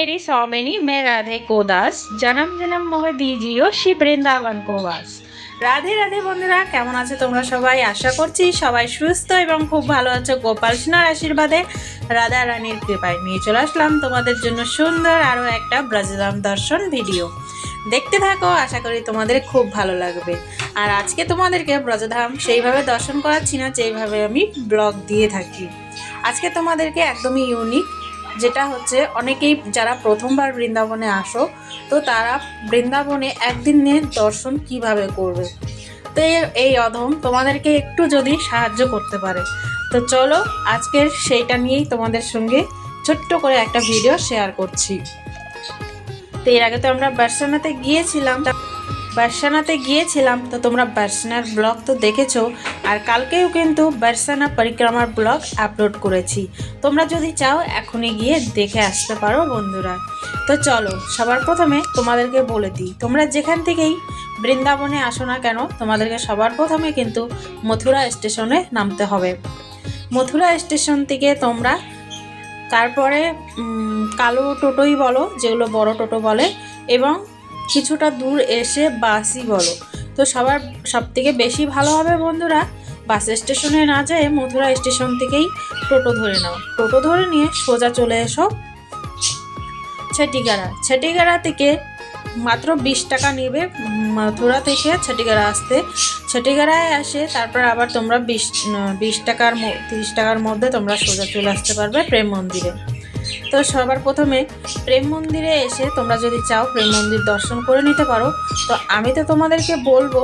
मेरी सौमिनी मैं राधे को दास जन्म जन्म मोह दीजियो श्री বৃন্দাবন को বাস রাধে রাধে বন্ধুরা কেমন আছো তোমরা সবাই আশা করছি সবাই সুস্থ এবং খুব ভালো আছো গোপাল সোনার আশীর্বাদে রাধা রানীর কৃপায় নিয়ে চলে আসলাম তোমাদের জন্য সুন্দর আরও একটা ব্রজধাম দর্শন ভিডিও দেখতে থাকো আশা করি তোমাদের খুব ভালো লাগবে আর আজকে তোমাদেরকে ব্রজধাম সেইভাবে দর্শন করাচ্ছি না যেইভাবে আমি ব্লগ দিয়ে থাকি আজকে তোমাদেরকে একদমই ইউনিক যেটা হচ্ছে অনেকেই যারা প্রথমবার বৃন্দাবনে আসো, তো তারা বৃন্দাবনে একদিনের দর্শন কীভাবে করবে? তো এই- অধম, তোমাদেরকে একটু যদি সাহায্য করতে পারে। তো চলো, আজকের সেইটা নিয়েই তোমাদের সঙ্গে ছোট্ট করে একটা ভিডিও শেয়ার করছি। তো এর আগে তো আমরা বার্সানাতে গিয়েছিলাম বার্সানাতে গিয়েছিলাম, তো তোমরা বার্সানার ব্লগ তো দেখেছ, আর কালকেও কিন্তু বার্সানা পরিক্রমার ব্লগ আপলোড করেছি। তোমরা যদি চাও, এখনই গিয়ে দেখে আসতে পারো বন্ধুরা। তো চলো, সবার প্রথমে তোমাদেরকে বলে দিই, তোমরা যেখান থেকেই বৃন্দাবনে আসো না কেন, তোমাদেরকে সবার প্রথমে কিন্তু মথুরা স্টেশনে নামতে হবে। মথুরা স্টেশন থেকে তোমরা তারপরে কালো টোটোই বলো, যেগুলো বড় টোটো বলে, এবং কিছুটা দূর এসে বাসই বলো। তো সবার সব থেকে বেশি ভালো হবে বন্ধুরা, বাস স্টেশনে না যেয়ে মথুরা স্টেশন থেকেই টোটো ধরে নাও। টোটো ধরে নিয়ে সোজা চলে এসো ছেটিগাড়া। ছেটিগাড়া থেকে মাত্র বিশ টাকা নেবে মথুরা থেকে ছেটিগাড়া আসতে। ছেটিগাড়ায় আসে, তারপর আবার তোমরা বিশ বিশ টাকার তিরিশ টাকার মধ্যে তোমরা সোজা চলে আসতে পারবে প্রেম মন্দিরে। তো সবার প্রথমে প্রেম মন্দিরে এসে তোমরা যদি চাও প্রেম মন্দির দর্শন করে নিতে পারো। তো আমি তো তোমাদেরকে বলব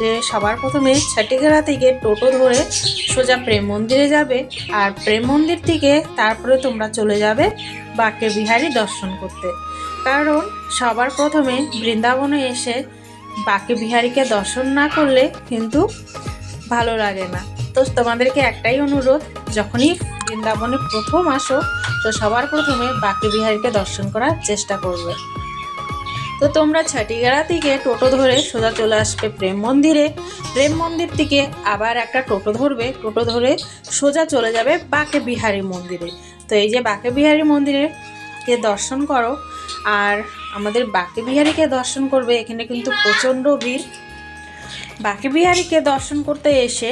যে সবার প্রথমে ছাটিগাড়া থেকে টোটো ধরে সোজা প্রেম মন্দিরে যাবে আর প্রেম মন্দির থেকে তারপরে তোমরা চলে যাবে বাকে বিহারি দর্শন করতে। কারণ সবার প্রথমে বৃন্দাবনে এসে বাকে বিহারীকে দর্শন না করলে কিন্তু ভালো লাগে না। তো তোমাদেরকে একটাই অনুরোধ যখনই বৃন্দাবনে প্রথম আসো, তো সবার প্রথমে বাকে বিহারীকে দর্শন করার চেষ্টা করবে। তো তোমরা ছাটিগাড়া থেকে টোটো ধরে সোজা চলে আসবে প্রেম মন্দিরে। প্রেম মন্দির থেকে আবার একটা টোটো ধরবে। টোটো ধরে সোজা চলে যাবে বাকে বিহারী মন্দিরে। তো এই যে বাকে বিহারী মন্দিরে কে দর্শন করো, আর আমাদের বাকে বিহারীকে দর্শন করবে, এখানে কিন্তু প্রচণ্ড ভিড়। বাকে বিহারীকে দর্শন করতে এসে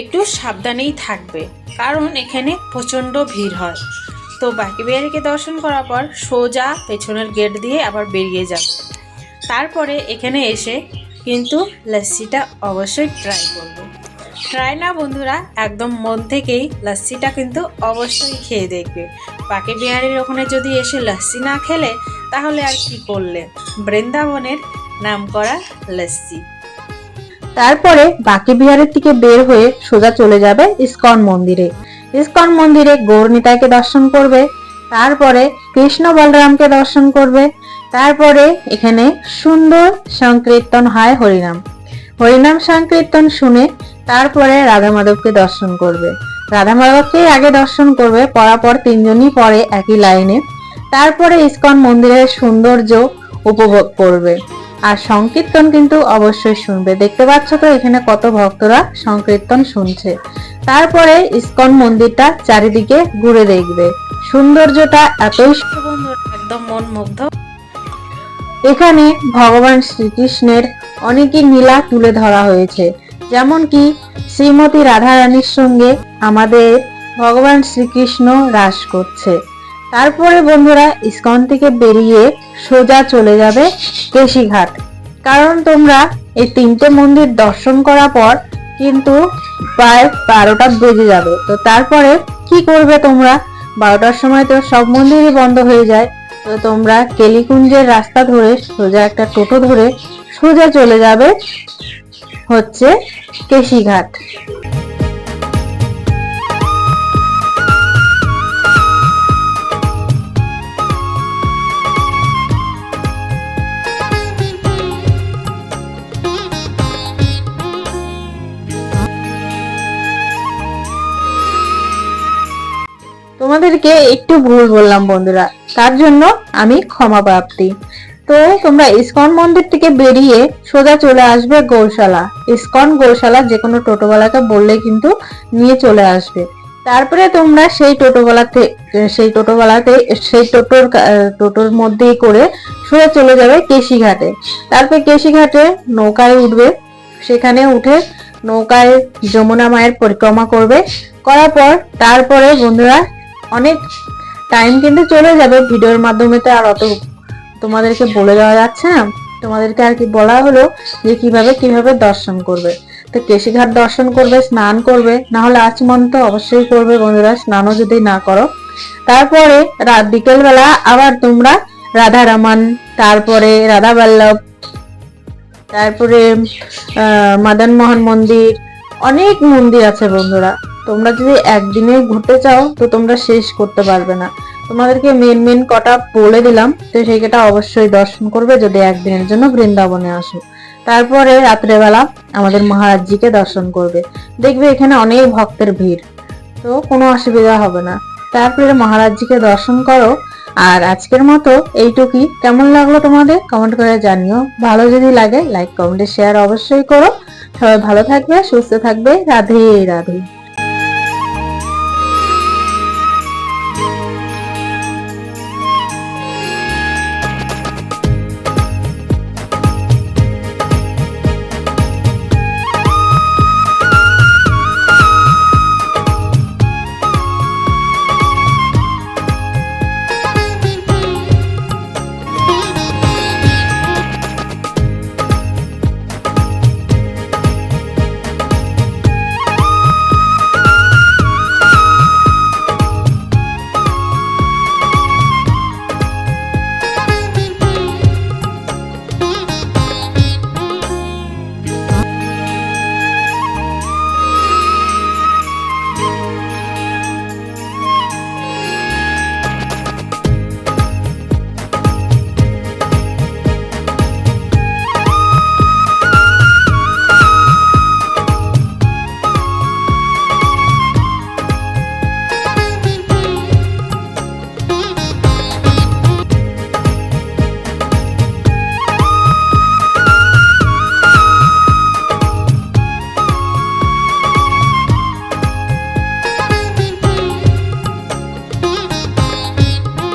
একটু সাবধানেই থাকবে, কারণ এখানে প্রচণ্ড ভিড় হয়। তো বাকি বিহারীকে দর্শন করার পর সোজা পেছনের গেট দিয়ে আবার বেরিয়ে যাবে। তারপরে এখানে এসে কিন্তু লস্যিটা অবশ্যই ট্রাই করবে। ট্রাই না বন্ধুরা, একদম মন থেকেই লস্যিটা কিন্তু অবশ্যই খেয়ে দেখবে। বাকি বিহারীর ওখানে যদি এসে লস্যি না খেলে, তাহলে আর কি করলে? বৃন্দাবনের নাম করা লস্যি তারপরে বাকি বিহারের থেকে বের হয়ে সোজা চলে যাবে ইস্কন মন্দিরে। ইস্কন মন্দিরে গৌরনিতাইকে দর্শন করবে, তারপরে কৃষ্ণ বলরামকে দর্শন করবে, তারপরে এখানে সুন্দর সংকীর্তন হয় হরিনাম। হরিনাম সংকীর্তন শুনে তারপরে রাধা মাধবকে দর্শন করবে। রাধা মাধবকে আগে দর্শন করবে পরাপর তিনজনই পরে একই লাইনে। তারপরে ইস্কন মন্দিরের সৌন্দর্য উপভোগ করবে। আর সংকীর্তন কিন্তু অবশ্যই শুনবে। দেখতে পাচ্ছ তো এখানে কত ভক্তরা সংকীর্তন শুনছে। তারপরে ইস্কন মন্দিরটা চারিদিকে ঘুরে দেখবে। সৌন্দর্যটা এতই একদম মন মুগ্ধ এখানে ভগবান শ্রীকৃষ্ণের অনেকই লীলা তুলে ধরা হয়েছে। যেমন কি শ্রীমতী রাধারানীর সঙ্গে আমাদের ভগবান শ্রীকৃষ্ণ রাস করছে। তারপরে বন্ধুরা ইস্কন থেকে বেরিয়ে সোজা চলে যাবে কেশিঘাট। কারণ তোমরা এই তিনটে মন্দির দর্শন করার পর কিন্তু প্রায় বারোটা বেজে যাবে। তো তারপরে কি করবে তোমরা? বারোটার সময় তো সব মন্দিরই বন্ধ হয়ে যায়। তো তোমরা কেলিকুঞ্জের রাস্তা ধরে সোজা একটা টোটো ধরে সোজা চলে যাবে হচ্ছে কেশিঘাট। তোমাদেরকে একটু ভুল বললাম, বন্ধুরা। তার জন্য আমি ক্ষমা প্রাপ্তি। তো তোমরা ইসকন মন্দির থেকে বেরিয়ে সোজা চলে আসবে গৌশালা ইসকন গৌশালা যে কোনো টোটোওয়ালাকে বললে কিন্তু নিয়ে চলে আসবে। তারপরে তোমরা সেই টোটোওয়ালাতে সেই টোটোওয়ালাতে, সেই টোটোর টোটোর মধ্যেই করে সোজা চলে যাবে কেশিঘাটে। তারপরে কেশিঘাটে নৌকায় উঠবে। সেখানে উঠে নৌকায় যমুনা মায়ের পরিক্রমা করবে। করার পর তারপরে বন্ধুরা অনেক টাইম কিন্তু চলে যাবে ভিডিওর মাধ্যমে তো আর অত তোমাদেরকে বলে দেওয়া যাচ্ছে না। তোমাদেরকে আর কি বলা হলো যে কীভাবে কীভাবে দর্শন করবে। তো কেশিঘাট দর্শন করবে, স্নান করবে, না হলে আচমন তো অবশ্যই করবে বন্ধুরা, স্নানও যদি না করো। তারপরে রাত বিকেল বেলা আবার তোমরা রাধা রমন তারপরে রাধা বল্লভ তারপরে মদন মোহন মন্দির, অনেক মন্দির আছে বন্ধুরা। তোমরা যদি একদিনে ঘুরতে চাও, তো তোমরা শেষ করতে পারবে না। তোমাদেরকে মেন মেন কটা বলে দিলাম, তো সেইটা অবশ্যই দর্শন করবে যদি একদিনের জন্য বৃন্দাবনে আসো। তারপরে রাত্রেবেলা আমাদের মহারাজজিকে দর্শন করবে। দেখবে এখানে অনেক ভক্তের ভিড়, তো কোনো অসুবিধা হবে না। তারপরে মহারাজজিকে দর্শন করো, আর আজকের মতো এইটুকুই। কেমন লাগল তোমাদের? কমেন্ট করে জানিও। ভালো যদি লাগে লাইক কমেন্টে শেয়ার অবশ্যই করো। সবাই ভালো থাকবে, সুস্থ থাকবে। রাধে রাধে।